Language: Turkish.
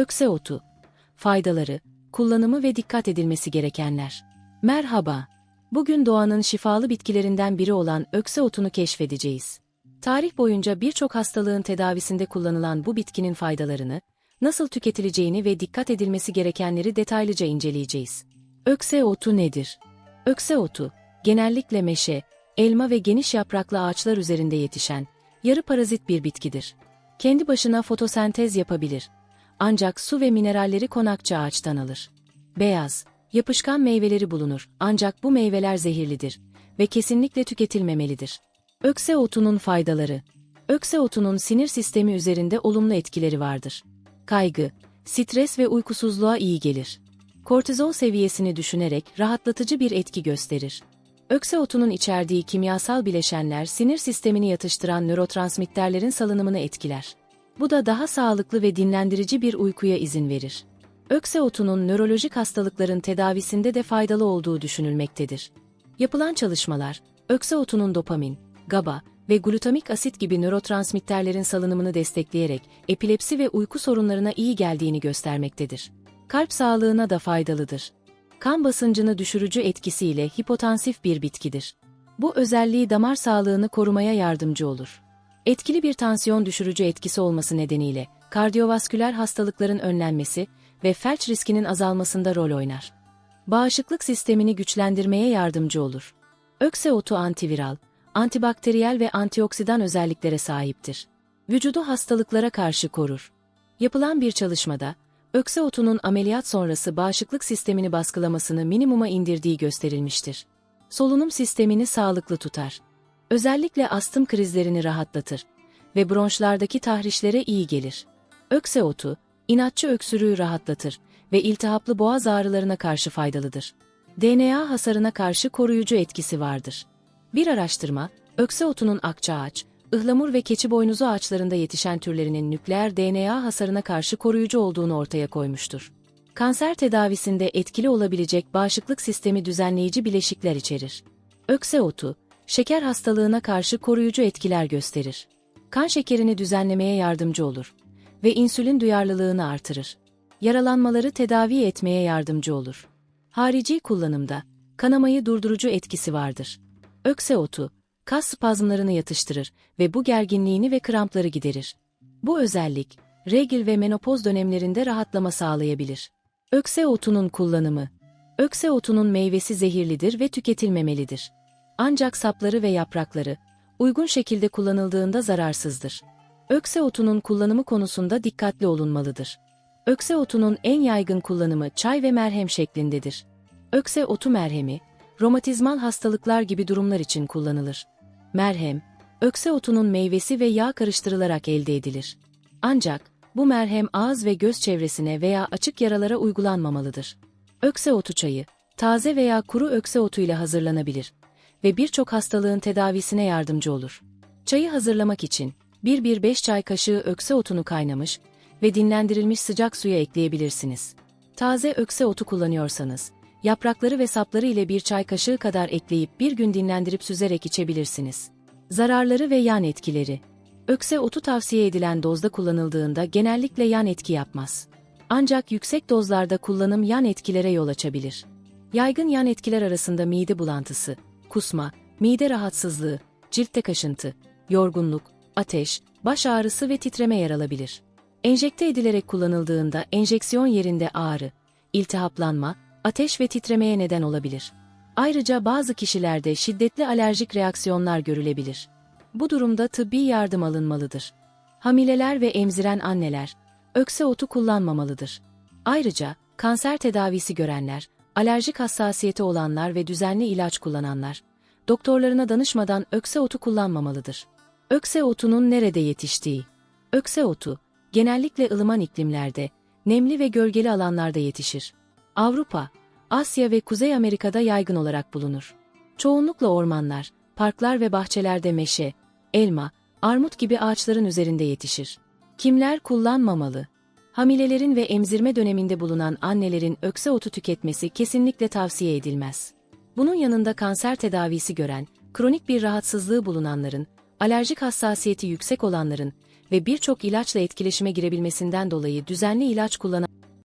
Ökse otu. Faydaları, kullanımı ve dikkat edilmesi gerekenler. Merhaba. Bugün doğanın şifalı bitkilerinden biri olan ökse otunu keşfedeceğiz. Tarih boyunca birçok hastalığın tedavisinde kullanılan bu bitkinin faydalarını, nasıl tüketileceğini ve dikkat edilmesi gerekenleri detaylıca inceleyeceğiz. Ökse otu nedir? Ökse otu, genellikle meşe, elma ve geniş yapraklı ağaçlar üzerinde yetişen, yarı parazit bir bitkidir. Kendi başına fotosentez yapabilir. Ancak su ve mineralleri konakça ağaçtan alır. Beyaz, yapışkan meyveleri bulunur ancak bu meyveler zehirlidir ve kesinlikle tüketilmemelidir. Ökse otunun faydaları Ökse otunun sinir sistemi üzerinde olumlu etkileri vardır. Kaygı, stres ve uykusuzluğa iyi gelir. Kortizol seviyesini düşünerek rahatlatıcı bir etki gösterir. Ökse otunun içerdiği kimyasal bileşenler sinir sistemini yatıştıran nörotransmitterlerin salınımını etkiler. Bu da daha sağlıklı ve dinlendirici bir uykuya izin verir. Ökse otunun nörolojik hastalıkların tedavisinde de faydalı olduğu düşünülmektedir. Yapılan çalışmalar, ökse otunun dopamin, GABA ve glutamik asit gibi nörotransmitterlerin salınımını destekleyerek epilepsi ve uyku sorunlarına iyi geldiğini göstermektedir. Kalp sağlığına da faydalıdır. Kan basıncını düşürücü etkisiyle hipotansif bir bitkidir. Bu özelliği damar sağlığını korumaya yardımcı olur. Etkili bir tansiyon düşürücü etkisi olması nedeniyle kardiyovasküler hastalıkların önlenmesi ve felç riskinin azalmasında rol oynar. Bağışıklık sistemini güçlendirmeye yardımcı olur. Ökse otu antiviral, antibakteriyel ve antioksidan özelliklere sahiptir. Vücudu hastalıklara karşı korur. Yapılan bir çalışmada, ökse otunun ameliyat sonrası bağışıklık sistemini baskılamasını minimuma indirdiği gösterilmiştir. Solunum sistemini sağlıklı tutar. Özellikle astım krizlerini rahatlatır ve bronşlardaki tahrişlere iyi gelir. Ökse otu, inatçı öksürüğü rahatlatır ve iltihaplı boğaz ağrılarına karşı faydalıdır. DNA hasarına karşı koruyucu etkisi vardır. Bir araştırma, ökse otunun akçaağaç, ıhlamur ve keçi boynuzu ağaçlarında yetişen türlerinin nükleer DNA hasarına karşı koruyucu olduğunu ortaya koymuştur. Kanser tedavisinde etkili olabilecek bağışıklık sistemi düzenleyici bileşikler içerir. Ökse otu, şeker hastalığına karşı koruyucu etkiler gösterir. Kan şekerini düzenlemeye yardımcı olur ve insülin duyarlılığını artırır. Yaralanmaları tedavi etmeye yardımcı olur. Harici kullanımda kanamayı durdurucu etkisi vardır. Ökse otu, kas spazmlarını yatıştırır ve bu gerginliğini ve krampları giderir. Bu özellik, regl ve menopoz dönemlerinde rahatlama sağlayabilir. Ökse otunun kullanımı Ökse otunun meyvesi zehirlidir ve tüketilmemelidir. Ancak sapları ve yaprakları, uygun şekilde kullanıldığında zararsızdır. Ökse otunun kullanımı konusunda dikkatli olunmalıdır. Ökse otunun en yaygın kullanımı çay ve merhem şeklindedir. Ökse otu merhemi, romatizmal hastalıklar gibi durumlar için kullanılır. Merhem, ökse otunun meyvesi ve yağ karıştırılarak elde edilir. Ancak bu merhem ağız ve göz çevresine veya açık yaralara uygulanmamalıdır. Ökse otu çayı, taze veya kuru ökse otuyla hazırlanabilir ve birçok hastalığın tedavisine yardımcı olur. Çayı hazırlamak için 1-1-5 çay kaşığı ökse otunu kaynamış ve dinlendirilmiş sıcak suya ekleyebilirsiniz. Taze ökse otu kullanıyorsanız, yaprakları ve sapları ile bir çay kaşığı kadar ekleyip bir gün dinlendirip süzerek içebilirsiniz. Zararları ve yan etkileri Ökse otu tavsiye edilen dozda kullanıldığında genellikle yan etki yapmaz. Ancak yüksek dozlarda kullanım yan etkilere yol açabilir. Yaygın yan etkiler arasında mide bulantısı, kusma, mide rahatsızlığı, ciltte kaşıntı, yorgunluk, ateş, baş ağrısı ve titreme yer alabilir. Enjekte edilerek kullanıldığında enjeksiyon yerinde ağrı, iltihaplanma, ateş ve titremeye neden olabilir. Ayrıca bazı kişilerde şiddetli alerjik reaksiyonlar görülebilir. Bu durumda tıbbi yardım alınmalıdır. Hamileler ve emziren anneler, ökse otu kullanmamalıdır. Ayrıca, kanser tedavisi görenler, alerjik hassasiyeti olanlar ve düzenli ilaç kullananlar, doktorlarına danışmadan ökse otu kullanmamalıdır. Ökse otunun nerede yetiştiği? Ökse otu, genellikle ılıman iklimlerde, nemli ve gölgeli alanlarda yetişir. Avrupa, Asya ve Kuzey Amerika'da yaygın olarak bulunur. Çoğunlukla ormanlar, parklar ve bahçelerde meşe, elma, armut gibi ağaçların üzerinde yetişir. Kimler kullanmamalı? Hamilelerin ve emzirme döneminde bulunan annelerin ökse otu tüketmesi kesinlikle tavsiye edilmez. Bunun yanında kanser tedavisi gören, kronik bir rahatsızlığı bulunanların, alerjik hassasiyeti yüksek olanların ve birçok ilaçla etkileşime girebilmesinden dolayı düzenli ilaç kullanan